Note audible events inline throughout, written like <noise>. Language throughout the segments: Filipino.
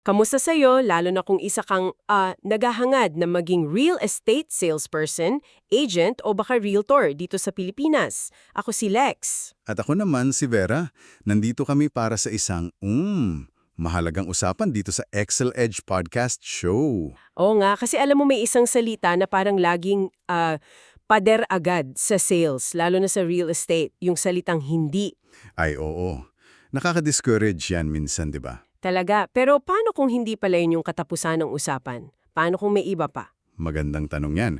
Kamusta sa'yo, lalo na kung isa kang ah, naghahangad na maging real estate salesperson, agent o baka realtor dito sa Pilipinas? Ako si Lex. At ako naman si Vera. Nandito kami para sa isang, mm, mahalagang usapan dito sa Excel Edge Podcast Show. Oo nga, kasi alam mo may isang salita na parang laging ah, pader agad sa sales, lalo na sa real estate, yung salitang hindi. Ay oo, nakaka-discourage yan minsan, di ba? Talaga, pero paano kung hindi pala yun yung katapusan ng usapan? Paano kung may iba pa? Magandang tanong yan.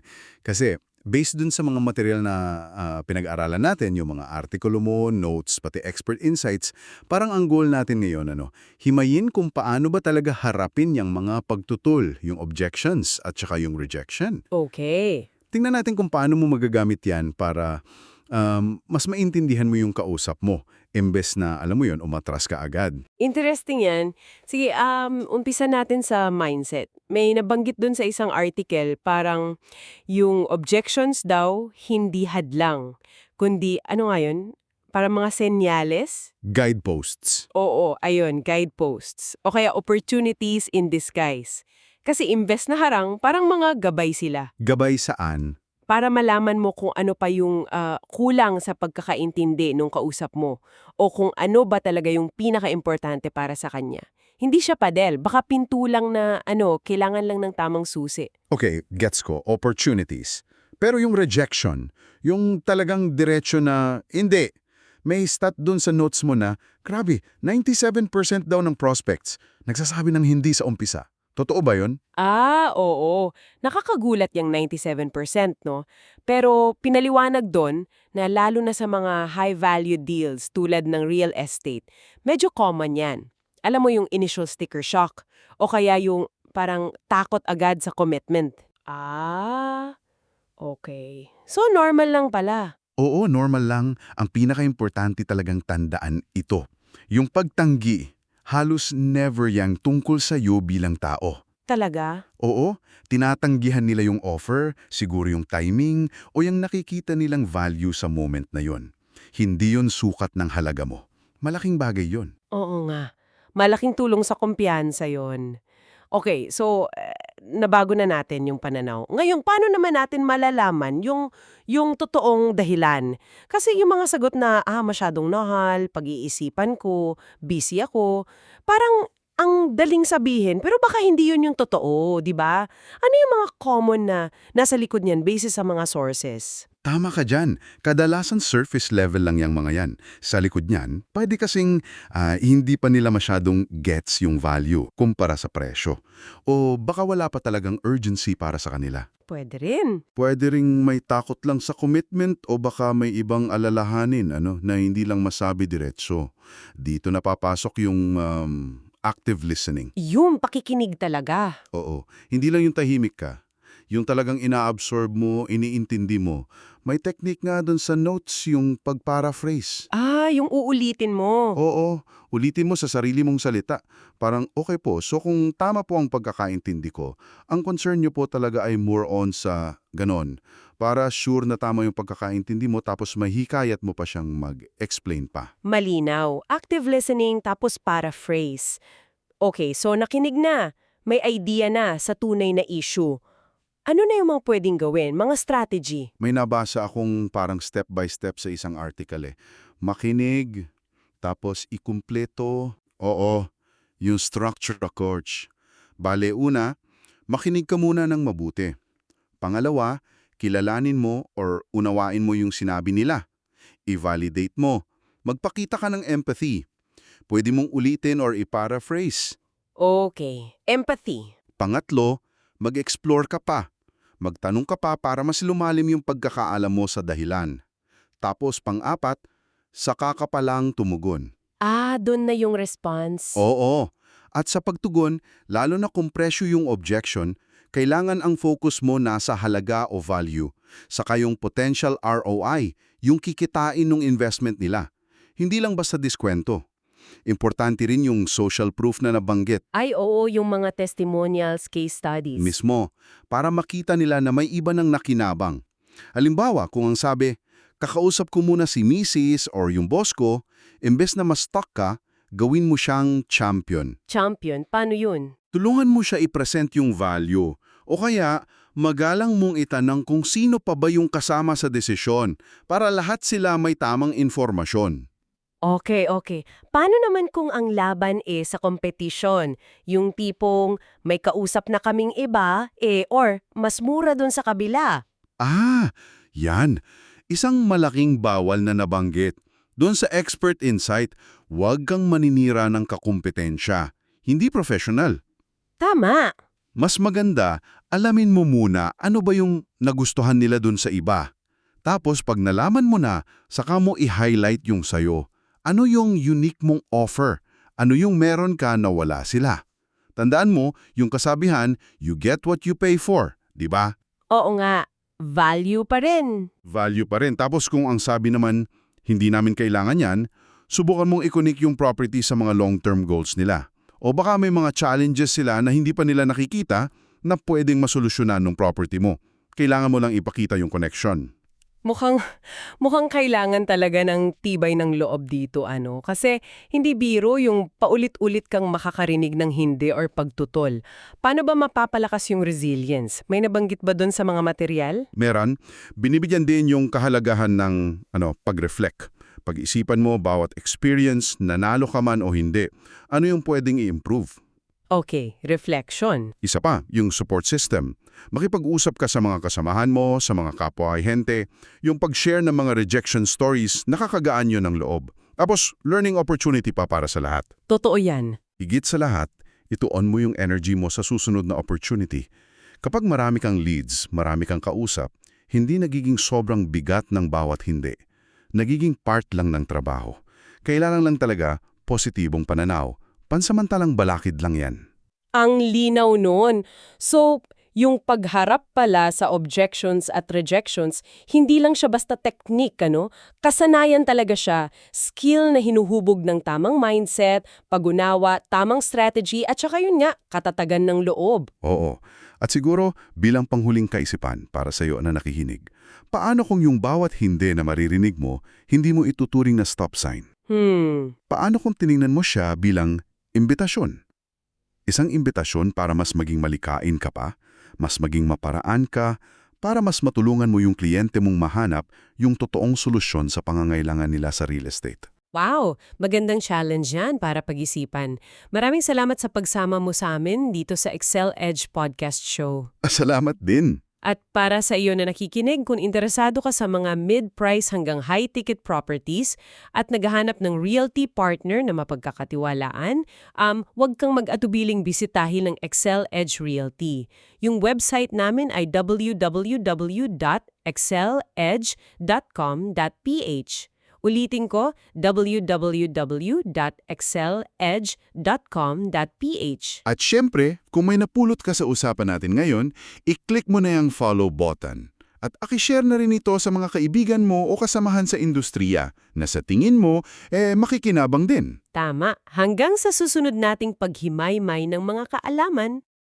Kasi based dun sa mga material na ah, pinag-aralan natin, yung mga artikulo mo, notes, pati expert insights, parang ang goal natin ngayon, ano, himayin kung paano ba talaga harapin yung mga pagtutul, yung objections at saka yung rejection. Okay. Tingnan natin kung paano mo magagamit yan para um, mas maintindihan mo yung kausap mo, imbes na, alam mo yun, umatras ka agad. Interesting yan. Sige, um, umpisa natin sa mindset. May nabanggit dun sa isang article, parang yung objections daw, hindi hadlang. Kundi, ano nga yun? Parang mga senyales? Guideposts. Oo, ayun, guideposts. O kaya opportunities in disguise. Kasi imbes na harang, parang mga gabay sila. Gabay saan? Para malaman mo kung ano pa yung ah, kulang sa pagkakaintindi nung kausap mo. O kung ano ba talaga yung pinaka-importante para sa kanya. Hindi siya padel, baka pinto lang na ano, kailangan lang ng tamang susi. Okay, gets ko, opportunities. Pero yung rejection, yung talagang diretsyo na, hindi. May stat dun sa notes mo na, grabe, 97% daw ng prospects nagsasabi ng hindi sa umpisa. Totoo ba yun? Ah, oo. Nakakagulat yung 97%, no? Pero pinaliwanag doon na lalo na sa mga high-value deals tulad ng real estate, medyo common yan. Alam mo yung initial sticker shock o kaya yung parang takot agad sa commitment. Ah, okay. So normal lang pala. Oo, normal lang. Ang pinaka-importante talagang tandaan ito. Yung pagtanggi, halos never yang tungkol sa iyo bilang tao. Talaga? Oo, tinatanggihan nila yung offer, siguro yung timing, o yung nakikita nilang value sa moment na yon. Hindi yon sukat ng halaga mo. Malaking bagay yon. Oo nga. Malaking tulong sa kumpiyansa yon. Okay, so nabago na natin yung pananaw. Ngayon, paano naman natin malalaman yung, yung totoong dahilan? Kasi yung mga sagot na, ah, masyadong nahal, pag-iisipan ko, busy ako, parang ang daling sabihin, pero baka hindi yun yung totoo, di ba? Ano yung mga common na nasa likod niyan basis sa mga sources? Tama ka dyan. Kadalasan surface level lang yung mga yan. Sa likod niyan, pwede kasing ah, hindi pa nila masyadong gets yung value kumpara sa presyo. O baka wala pa talagang urgency para sa kanila. Pwede rin. Pwede ring may takot lang sa commitment o baka may ibang alalahanin ano, na hindi lang masabi diretso. Dito napapasok yung um, active listening. Yung pakikinig talaga. Oo, hindi lang yung tahimik ka. Yung talagang ina-absorb mo, iniintindi mo. May technique nga dun sa notes yung pag-paraphrase. Ah, yung uulitin mo. Oo, ulitin mo sa sarili mong salita. Parang, okay po, so kung tama po ang pagkakaintindi ko, ang concern nyo po talaga ay more on sa ganon. Para sure na tama yung pagkakaintindi mo tapos mahikayat mo pa siyang mag-explain pa. Malinaw. Active listening tapos paraphrase. Okay, so nakinig na. May idea na sa tunay na issue. Ano na yung mga pwedeng gawin? Mga strategy? May nabasa akong parang step by step sa isang article eh. Makinig, tapos ikumpleto, oo, yung structure approach. Bale, una, makinig ka muna ng mabuti. Pangalawa, kilalanin mo or unawain mo yung sinabi nila. I-validate mo. Magpakita ka ng empathy. Pwede mong ulitin or i-paraphrase. Okay. Empathy. Pangatlo, mag-explore ka pa. Magtanong ka pa para mas lumalim yung pagkakaalam mo sa dahilan. Tapos pang-apat, saka ka pa lang tumugon. Ah, doon na yung response. Oo. At sa pagtugon, lalo na kung presyo yung objection, kailangan ang focus mo nasa halaga o value, saka yung potential ROI, yung kikitain ng investment nila. Hindi lang basta diskwento. Importante rin yung social proof na nabanggit Ay, oo, yung mga testimonials, case studies. mismo para makita nila na may iba ng nakinabang. Halimbawa, kung ang sabi, kakausap ko muna si Mrs. or yung boss ko, imbes na ma-stuck ka, gawin mo siyang champion. Champion, paano yun? Tulungan mo siya i-present yung value. O kaya, magalang mong itanang kung sino pa ba yung kasama sa desisyon para lahat sila may tamang informasyon. Okay, okay. Paano naman kung ang laban eh sa kompetisyon? Yung tipong may kausap na kaming iba, eh, or mas mura dun sa kabila. Ah, yan. Isang malaking bawal na nabanggit. Doon sa expert insight, huwag kang maninira ng kakumpetensya. Hindi professional. Tama. Mas maganda, alamin mo muna ano ba yung nagustuhan nila dun sa iba. Tapos pag nalaman mo na, saka mo i-highlight yung sayo. Ano yung unique mong offer? Ano yung meron ka na wala sila? Tandaan mo, yung kasabihan, you get what you pay for, di ba? Oo nga. Value pa rin. Value pa rin. Tapos kung ang sabi naman, hindi namin kailangan yan, subukan mong i-connect yung property sa mga long-term goals nila. O baka may mga challenges sila na hindi pa nila nakikita na pwedeng masolusyonan ng property mo. Kailangan mo lang ipakita yung connection. Mukhang, mukhang kailangan talaga ng tibay ng loob dito, ano? Kasi hindi biro yung paulit-ulit kang makakarinig ng hindi or pagtutol. Paano ba mapapalakas yung resilience? May nabanggit ba doon sa mga material? Meron, binibigyan din yung kahalagahan ng ano, pag-reflect. Pag-isipan mo bawat experience, nanalo ka man o hindi, ano yung pwedeng i-improve. Okay, reflection. Isa pa, yung support system. Makipag-usap ka sa mga kasamahan mo, sa mga kapwa ahente, yung pag-share ng mga rejection stories, nakakagaan yun ng loob. Tapos, learning opportunity pa para sa lahat. Totoo yan. Higit sa lahat, ituon mo yung energy mo sa susunod na opportunity. Kapag marami kang leads, marami kang kausap, hindi nagiging sobrang bigat ng bawat hindi. Nagiging part lang ng trabaho. Kailangan lang talaga positibong pananaw. Pansamantalang balakid lang yan. Ang linaw noon. So, yung pagharap pala sa objections at rejections, hindi lang siya basta technique, ano? Kasanayan talaga siya. Skill na hinuhubog ng tamang mindset, pagunawa, tamang strategy, at saka yun nga, katatagan ng loob. Oo. At siguro, bilang panghuling kaisipan para sa iyo na nakihinig, paano kung yung bawat hindi na maririnig mo, hindi mo ituturing na stop sign? Hmm, Paano kung tiningnan mo siya bilang imbitasyon? Isang imbitasyon para mas maging malikain ka pa, mas maging maparaan ka, para mas matulungan mo yung kliyente mong mahanap yung totoong solusyon sa pangangailangan nila sa real estate. Wow, magandang challenge yan para pag-isipan. Maraming salamat sa pagsama mo sa amin dito sa Excel Edge Podcast Show. <laughs> Salamat din! At para sa iyo na nakikinig, kung interesado ka sa mga mid-price hanggang high-ticket properties at naghahanap ng realty partner na mapagkakatiwalaan, um, huwag kang mag-atubiling bisitahin ng Excel Edge Realty. Yung website namin ay www.exceledge.com.ph. Ulitin ko, www.exceledge.com.ph. At syempre, kung may napulot ka sa usapan natin ngayon, i-click mo na yung follow button. At akishare na rin ito sa mga kaibigan mo o kasamahan sa industriya na sa tingin mo, eh makikinabang din. Tama. Hanggang sa susunod nating paghimay-may ng mga kaalaman.